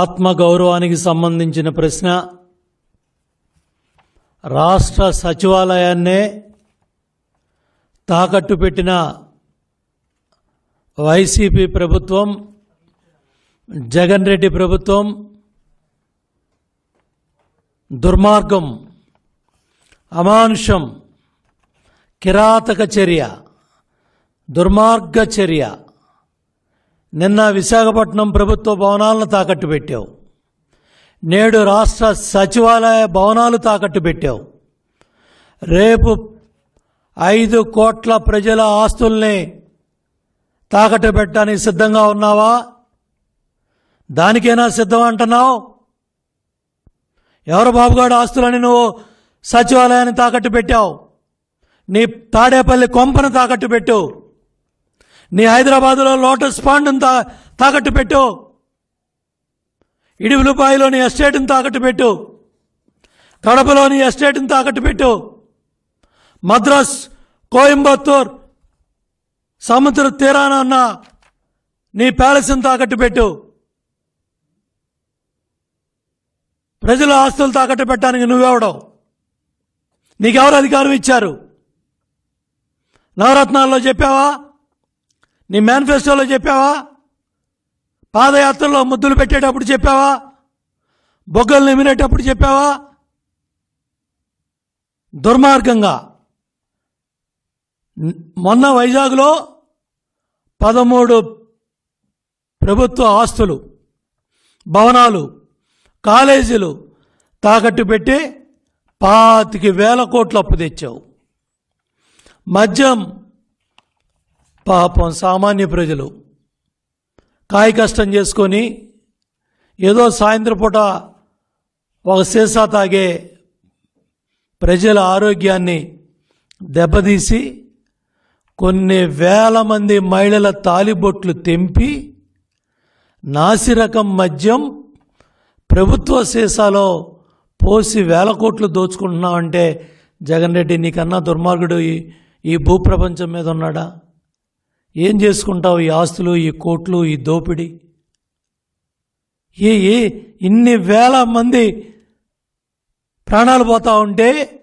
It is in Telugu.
ఆత్మగౌరవానికి సంబంధించిన ప్రశ్న. రాష్ట్ర సచివాలయాన్నే తాకట్టు పెట్టిన వైసీపీ ప్రభుత్వం జగన్ రెడ్డి ప్రభుత్వం దుర్మార్గం అమానుషం కిరాతక చర్య దుర్మార్గ చర్య. నిన్న విశాఖపట్నం ప్రభుత్వ భవనాలను తాకట్టు పెట్టావు. నేడు రాష్ట్ర సచివాలయ భవనాలు తాకట్టు పెట్టావు. రేపు ఐదు కోట్ల ప్రజల ఆస్తుల్ని తాకట్టు పెట్టడానికి సిద్ధంగా ఉన్నావా? దానికైనా సిద్ధం అంటున్నావు? ఎవరు బాబుగాడు ఆస్తులని నువ్వు సచివాలయాన్ని తాకట్టు పెట్టావు? నీ తాడేపల్లి కొంపను తాకట్టు పెట్టు. నీ హైదరాబాదులో లోటస్ పాండ్ని తా తాకట్టు పెట్టు ఇడుగులపాయలోని ఎస్టేట్ని తాకట్టు పెట్టు కడపలోని ఎస్టేట్ని తాకట్టు పెట్టు మద్రాస్ కోయంబత్తూర్ సముద్ర తీరాన ఉన్న నీ ప్యాలెస్ని తాకట్టు పెట్టు ప్రజల ఆస్తులు తాకట్టు పెట్టడానికి నువ్వెవడవు నీకెవరు అధికారం ఇచ్చారు? నవరత్నాల్లో చెప్పావా? నీ మేనిఫెస్టోలో చెప్పావా? పాదయాత్రలో ముద్దులు పెట్టేటప్పుడు చెప్పావా? బొగ్గలు నిమిరేటప్పుడు చెప్పావా? దుర్మార్గంగా. మొన్న వైజాగ్లో పదమూడు ప్రభుత్వ ఆస్తులు భవనాలు కాలేజీలు తాకట్టు పెట్టి పాతికి వేల కోట్లు అప్పు తెచ్చావు. మద్యం పాపం సామాన్య ప్రజలు. కాయ కష్టం చేసుకొని ఏదో సాయంత్రం పూట ఒక సీసా తాగే ప్రజల ఆరోగ్యాన్ని దెబ్బతీసి కొన్ని వేల మంది మహిళల తాలిబొట్లు తెంపి నాసిరకం మద్యం ప్రభుత్వ సీసాలో పోసి వేల కోట్లు దోచుకుంటున్నావంటే జగన్ రెడ్డి నీకన్నా దుర్మార్గుడు ఈ ఈ భూప్రపంచం మీద ఉన్నాడా? ఏం చేసుకుంటావు? ఈ ఆస్తులు ఈ కోట్లు ఈ దోపిడీ? ఏ ఏ ఇన్ని వేల మంది ప్రాణాలు పోతా ఉంటే